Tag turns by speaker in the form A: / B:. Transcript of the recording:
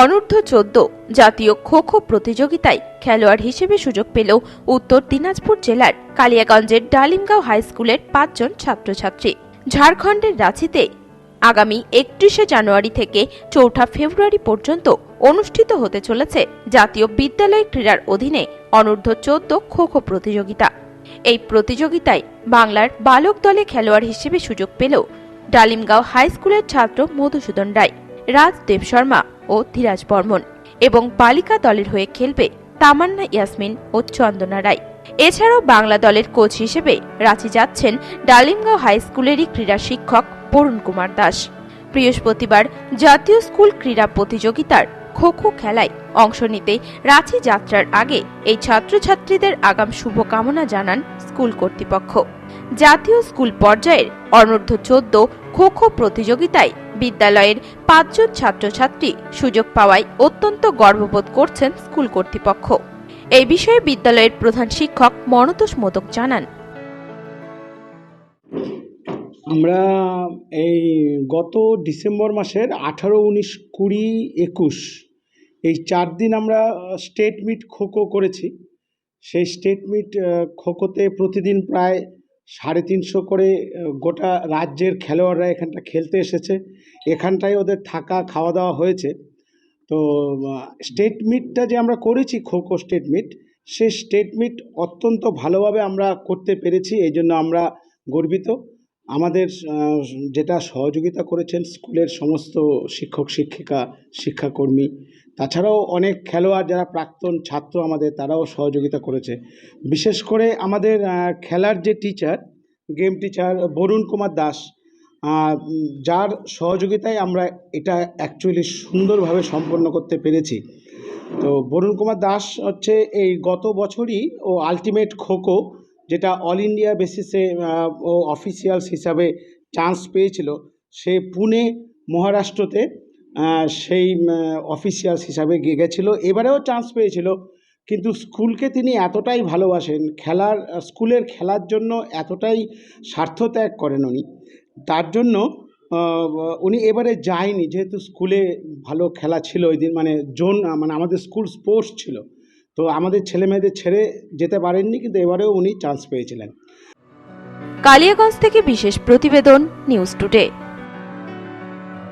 A: অনূর্ধ্ব চোদ্দ জাতীয় খো খো প্রতিযোগিতায় খেলোয়াড় হিসেবে সুযোগ পেল উত্তর দিনাজপুর জেলার কালিয়াগঞ্জের ডালিমগাঁও হাই স্কুলের পাঁচজন ছাত্রছাত্রী। ঝাড়খণ্ডের রাঁচিতে আগামী একত্রিশে জানুয়ারি থেকে চৌঠা ফেব্রুয়ারি পর্যন্ত অনুষ্ঠিত হতে চলেছে জাতীয় বিদ্যালয় ক্রীড়ার অধীনে অনূর্ধ্ব চোদ্দ খো খো প্রতিযোগিতা। এই প্রতিযোগিতায় বাংলার বালক দলে খেলোয়াড় হিসেবে সুযোগ পেল ডালিমগাঁও হাই স্কুলের ছাত্র মধুসূদন রায় রাজ দেব শর্মা ও ধীরাজ বর্মন এবং বালিকা দলের হয়ে খেলবে তামান্না ইয়াসমিন ও চন্দনা রায়। এছাড়াও বাংলা দলের কোচ হিসেবে রাঁচি যাচ্ছেন ডালিমগাঁও হাই স্কুলেরই ক্রীড়া শিক্ষক বরুণ কুমার দাস। বৃহস্পতিবার জাতীয় স্কুল ক্রীড়া প্রতিযোগিতার খো খো খেলায় অংশ নিতে রাঁচি যাত্রার আগে এই ছাত্রছাত্রীদের আগাম শুভকামনা জানান স্কুল কর্তৃপক্ষ। জাতীয় স্কুল পর্যায়ের অনূর্ধ্ব চোদ্দ খো খো প্রতিযোগিতায় বিদ্যালয়ের পাঁচজন ছাত্রছাত্রী সুযোগ পাওয়ায় অত্যন্ত গর্ববোধ করছেন স্কুল কর্তৃপক্ষ। এই বিষয়ে বিদ্যালয়ের প্রধান শিক্ষক মনতোষ মোদক জানান।
B: আমরা এই গত ডিসেম্বর মাসের আঠারো, উনিশ, কুড়ি, একুশ এই চার দিন আমরা স্টেট মিট খোখো করেছি। সেই স্টেট মিট খোখোতে প্রতিদিন প্রায় সাড়ে তিনশো করে গোটা রাজ্যের খেলোয়াড়রা এখানটা খেলতে এসেছে। এখানটায় ওদের থাকা খাওয়া দাওয়া হয়েছে। তো স্টেট মিটটা যে আমরা করেছি, খোখো স্টেট মিট সেই স্টেট মিট অত্যন্ত ভালোভাবে আমরা করতে পেরেছি, এই জন্য আমরা গর্বিত। আমাদের যেটা সহযোগিতা করেছেন স্কুলের সমস্ত শিক্ষক, শিক্ষিকা, শিক্ষাকর্মী তাছাড়াও অনেক খেলোয়াড় যারা প্রাক্তন ছাত্র আমাদের, তারাও সহযোগিতা করেছে। বিশেষ করে আমাদের খেলার যে teacher game teacher Barun Kumar Das যার সহযোগিতায় আমরা এটা অ্যাকচুয়ালি সুন্দরভাবে সম্পন্ন করতে পেরেছি। তো বরুণ কুমার দাস হচ্ছে এই গত বছরই ও আলটিমেট খোখো, যেটা অল ইন্ডিয়া বেসিসে ও অফিসিয়ালস হিসাবে চান্স পেয়েছিল। সে পুনে, মহারাষ্ট্রতে সেই অফিসিয়ালস হিসাবে গেছিল। এবারেও চান্স পেয়েছিল। কিন্তু স্কুলকে তিনি এতটাই ভালোবাসেন, খেলার, স্কুলের খেলার জন্য এতটাই স্বার্থত্যাগ করেন উনি। তার জন্য উনি এবারে যায়নি। যেহেতু স্কুলে ভালো খেলা ছিল ওই দিন মানে জোন মানে আমাদের স্কুল স্পোর্টস ছিল। তো আমাদের ছেলে মেয়েদের ছেড়ে যেতে পারেননি, কিন্তু এবারেও উনি চান্স পেয়েছিলেন।
A: কালিয়াগঞ্জ থেকে বিশেষ প্রতিবেদন নিউজ টুডে